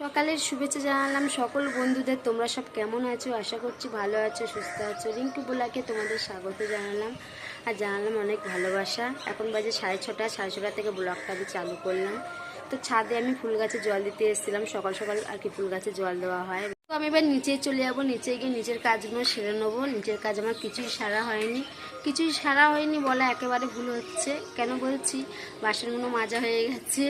সকালের শুভেচ্ছা জানালাম সকল বন্ধুদের। তোমরা সব কেমন আছো? আশা করছি ভালো আছো, সুস্থ আছো। রিঙ্কু বোলাকে তোমাদের স্বাগত জানালাম। আর জানালাম অনেক ভালোবাসা। এখন বাজে সাড়ে ছটা সাড়ে ছটা থেকে ব্লগটা আমি চালু করলাম। তো ছাদে আমি ফুল গাছে জল দিতে এসেছিলাম। সকাল সকাল আর কি ফুল গাছে জল দেওয়া হয়। তো আমি এবার নিচে চলে যাব, নিচে গিয়ে নিচের কাজগুলো সেরে নেব। নিচের কাজ আমার কিছুই সারা হয়নি। কিছুই সারা হয়নি বলা একেবারে ভুল হচ্ছে। কেন বলছি? বাসনগুলো মাজা হয়ে গেছে,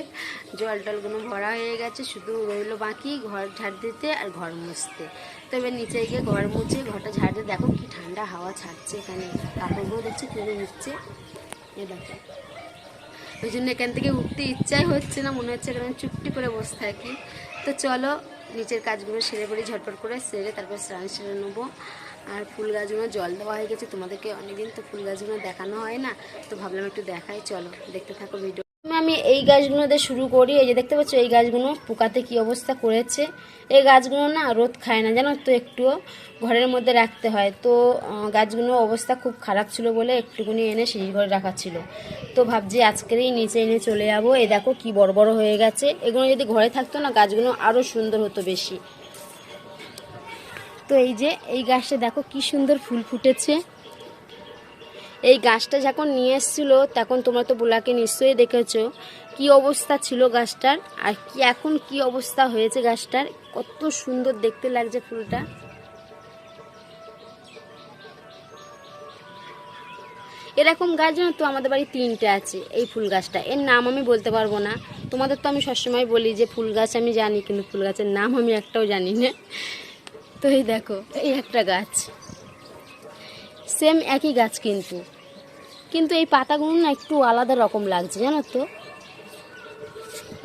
জল টলগুলো ভরা হয়ে গেছে, শুধু রইল বাকি ঘর ঝাড় দিতে আর ঘর মুছতে। তো এবার নিচে গিয়ে ঘর মুছে, ঘরটা ঝাড় দিয়ে দেখো কি ঠান্ডা হাওয়া ছাড়ছে এখানে। কাপড়গুলো দেখছি তুলে নিচ্ছে। এ দেখো। ওই জন্য এখান থেকে উঠতে ইচ্ছাই হচ্ছে না, মনে হচ্ছে এখানে চুপটি করে বসে থাকি। তো চলো নিচের কাজগুলো সেরে পড়ি ঝটপট করে সেরে তারপর স্নান সেরে নেব। আর ফুল গাছগুলো জল দেওয়া হয়ে গেছে, তোমাদেরকে অনেকদিন তো ফুল গাছগুলো দেখানো হয় না, তো ভাবলাম একটু দেখাই, চলো দেখতে থাকো ভিডিও আমি এই গাছগুলো দিয়ে শুরু করি। এই যে দেখতে পাচ্ছ, এই গাছগুলো পোকাতে কি অবস্থা করেছে। এই গাছগুলো না রোদ খায় না, জানো তো, একটুও ঘরের মধ্যে রাখতে হয়। তো গাছগুলোর অবস্থা খুব খারাপ ছিল বলে একটুকুনি এনে সেই ঘরে রাখা ছিল। তো ভাবছি আজকেরই নিচে এনে চলে যাব। এ দেখো কি বড় বড় হয়ে গেছে। এগুলো যদি ঘরে থাকতো না, গাছগুলো আরও সুন্দর হতো বেশি। তো এই যে, এই গাছটা দেখো কি সুন্দর ফুল ফুটেছে। এই গাছটা যখন নিয়ে এসেছিল, তখন তোমরা তো বোলাকে নিশ্চয়ই দেখেছ। কি অবস্থা ছিল গাছটার? আর কি এখন কি অবস্থা হয়েছে গাছটার? কত সুন্দর দেখতে লাগছে ফুলটা। এরকম গাছ জানো তো, আমাদের বাড়ি তিনটে আছে, এই ফুল গাছটা। এর নাম আমি বলতে পারব না। তোমাদের তো আমি সবসময় বলি যে ফুল গাছ আমি জানি, কিন্তু ফুল গাছের নাম আমি একটাও জানি না। তো এই দেখো, এই একটা গাছ। সেম একই গাছ কিন্তু। কিন্তু এই পাতাগুলো না একটু আলাদা রকম লাগছে, জানো তো?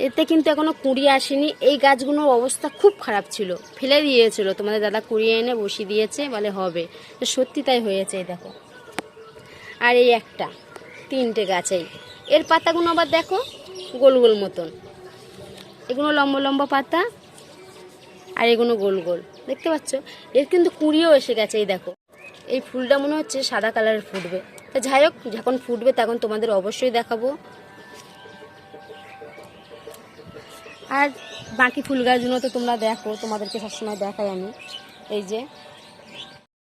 এতে কিন্তু এখনও কুড়িয়ে আসেনি। এই গাছগুলোর অবস্থা খুব খারাপ ছিল। ফেলে দিয়েছিল। তোমাদের দাদা কুড়িয়ে এনে বসিয়ে দিয়েছে, বলে হবে। তো সত্যি তাই হয়েছে, এই দেখো। আর এই একটা, তিনটে গাছেই এর পাতাগুলো আবার দেখো, গোল গোল মতন। এগুলো লম্বা লম্বা পাতা, আর এগুলো গোল গোল। দেখতে পাচ্ছ? এর কিন্তু কুড়িয়েও এসে গেছে, এই দেখো। এই ফুলটা মনে হচ্ছে সাদা কালারের ফুটবে। তা যাই হোক, যখন ফুটবে তখন তোমাদের অবশ্যই দেখাবো। আর বাকি ফুল গাছগুলো তো তোমরা দেখো, তোমাদেরকে সবসময় দেখাই আমি। এই যে।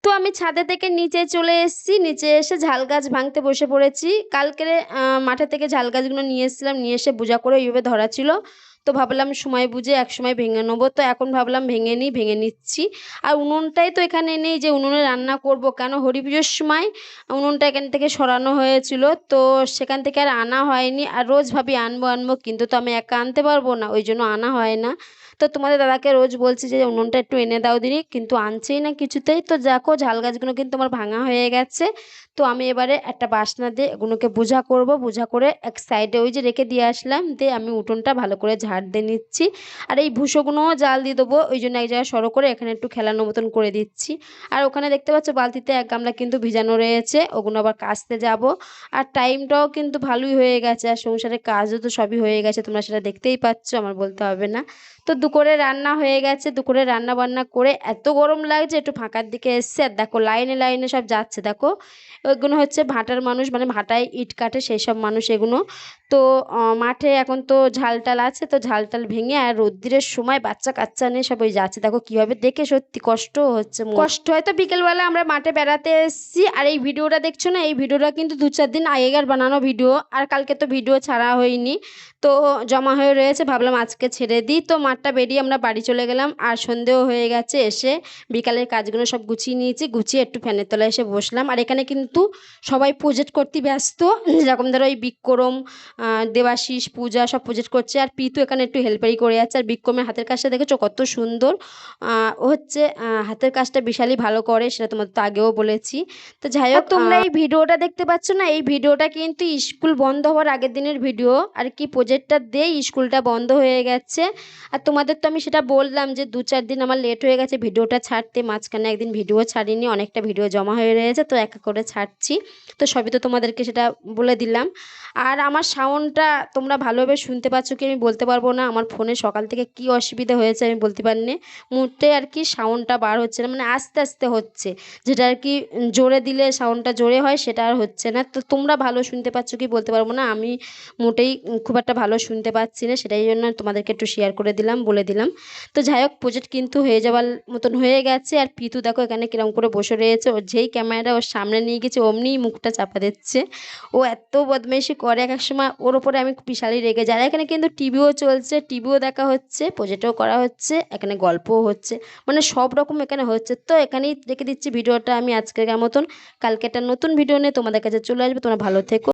তো আমি ছাদে থেকে নিচে চলে এসেছি, নিচে এসে ঝাল গাছ ভাঙতে বসে পড়েছি। কালকে মাঠে থেকে ঝাল গাছগুলো নিয়ে এসেছিলাম, নিয়ে এসে বোঝা করে এইভাবে ধরা ছিল। তো ভাবলাম সময় বুঝে একসময় ভেঙে নেব। তো এখন ভাবলাম ভেঙে নিই, ভেঙে নিচ্ছি। আর উনুনটাই তো এখানে নেই যে উনুনে রান্না করব কেন? হরি পুজোর সময় উনুনটা এখান থেকে সরানো হয়েছিল। তো সেখান থেকে আর আনা হয়নি। আর রোজ ভাবি আনব আনব, কিন্তু তো আমি একা আনতে পারব না, ওই জন্য আনা হয় না। তো তোমাদের দাদাকে রোজ বলছি যে, উনুনটা একটু এনে দাও দিদি। কিন্তু আনছেই না কিছুতেই। তো দেখো, ঝাল গাছগুলো কিন্তু আমার ভাঙা হয়ে গেছে। তো আমি এবারে একটা বাসনা দিয়ে এগুলোকে বোঝা করব। বোঝা করে এক সাইডে ওই যে রেখে দিয়ে আসলাম। দিয়ে আমি উঠোনটা ভালো করে ঝাড় দিয়ে নিচ্ছি। আর এই ভুষোগুলোও জাল দিয়ে দেবো। ওই জন্য এক জায়গায় সরো করে এখানে একটু খেলানো মতন করে দিচ্ছি। আর ওখানে দেখতে পাচ্ছ, বালতিতে এক গামলা কিন্তু ভিজানো রয়েছে। ওগুলো আবার কাচতে যাব। আর টাইমটাও কিন্তু ভালোই হয়ে গেছে। আর সংসারের কাজও তো সবই হয়ে গেছে। তোমরা সেটা দেখতেই পাচ্ছ, আমার বলতে হবে না। তো দুপুরে রান্না হয়ে গেছে। দুপুরে রান্না বান্না করে এত গরম লাগছে, একটু ফাঁকার দিকে এসছে। আর দেখো, লাইনে লাইনে সব যাচ্ছে। দেখো ওইগুলো হচ্ছে ভাটার মানুষ মানে ভাটায় ইট কাটে, সেই সব মানুষ এগুলো তো মাঠে এখন তো ঝালটাল আছে, তো ঝালটাল ভেঙে আর রোদ্রের সময় বাচ্চা কাচ্চা নিয়ে সব ওই যাচ্ছে। দেখো কীভাবে দেখে সত্যি কষ্ট হচ্ছে। কষ্ট হয়তো বিকেলবেলা আমরা মাঠে বেড়াতে এসেছি, আর এই ভিডিওটা দেখছ না? এই ভিডিওটা কিন্তু দু চার দিন আগেকার বানানো ভিডিও, আর কালকে তো ভিডিও ছাড়া হয়নি। তো জমা হয়ে রয়েছে, ভাবলাম আজকে ছেড়ে দিই। তো মাঠটা বেরিয়ে আমরা বাড়ি চলে গেলাম, আর সন্ধেও হয়ে গেছে এসে বিকালের কাজগুলো সব গুছিয়ে নিয়েছি, গুছিয়ে একটু ফ্যানের তলায় এসে বসলাম। আর এখানে কিন্তু সবাই প্রজেক্ট করতে ব্যস্ত। যেরকম ধরো এই বিক্রম দেবাশিস পূজা সব প্রজেক্ট করছে। আর পিতু এখানে একটু হেল্পারি করে যাচ্ছে। আর বিক্রমের হাতের কাজটা দেখেছ? কত সুন্দর। ও হচ্ছে হাতের কাজটা বিশালই ভালো করে সেটা তোমাদের তো আগেও বলেছি। তো যাই হোক তোমরা এই ভিডিওটা দেখতে পাচ্ছ না? এই ভিডিওটা কিন্তু স্কুল বন্ধ হওয়ার আগের দিনের ভিডিও। আর কি প্রজেক্টটা দিয়ে স্কুলটা বন্ধ হয়ে গেছে। আর তোমাদের তো আমি সেটা বললাম যে দু চার দিন আমার লেট হয়ে গেছে ভিডিওটা ছাড়তে মাঝখানে একদিন ভিডিও ছাড়িনি অনেকটা ভিডিও জমা হয়ে রয়েছে তো একা করে ছাড়ছি। তো সবই তো তোমাদেরকে সেটা বলে দিলাম। আর আমার সাউন্ডটা তোমরা ভালোভাবে শুনতে পাচ্ছ কি আমি বলতে পারব না? আমার ফোনে সকাল থেকে কি অসুবিধা হয়েছে আমি বলতে পারিনি মুহূর্তে আর কি সাউন্ডটা বার হচ্ছে না মানে আস্তে আস্তে হচ্ছে। যেটা আর কি জোরে দিলে সাউন্ডটা জোরে হয়, সেটা আর হচ্ছে না। তো তোমরা ভালো শুনতে পাচ্ছ কি বলতে পারব না? আমি মোটেই খুব একটা ভালো শুনতে পাচ্ছি না, সেটাই জন্য তোমাদেরকে একটু শেয়ার করে দিলাম, বলে দিলাম। তো যাই হোক প্রজেক্ট কিন্তু হয়ে যাওয়ার মতন হয়ে গেছে। আর পিতু দেখো এখানে কিরম করে বসে রয়েছে। ওর যেই ক্যামেরাটা ওর সামনে নিয়ে গেছে, অমনিই মুখটা চাপা দিচ্ছে। ও এত বদমাইশি করে এক এক সময়। ওর ওপরে আমি বিশালই রেগে যাই। এখানে কিন্তু টিভিও চলছে টিভিও দেখা হচ্ছে প্রজেক্টও করা হচ্ছে, এখানে গল্পও হচ্ছে। মানে সব রকম এখানে হচ্ছে। তো এখানেই রেখে দিচ্ছি ভিডিওটা আমি আজকের মতন। কালকে একটা নতুন ভিডিও নিয়ে তোমাদের কাছে চলে আসবে। তোমরা ভালো থেকো।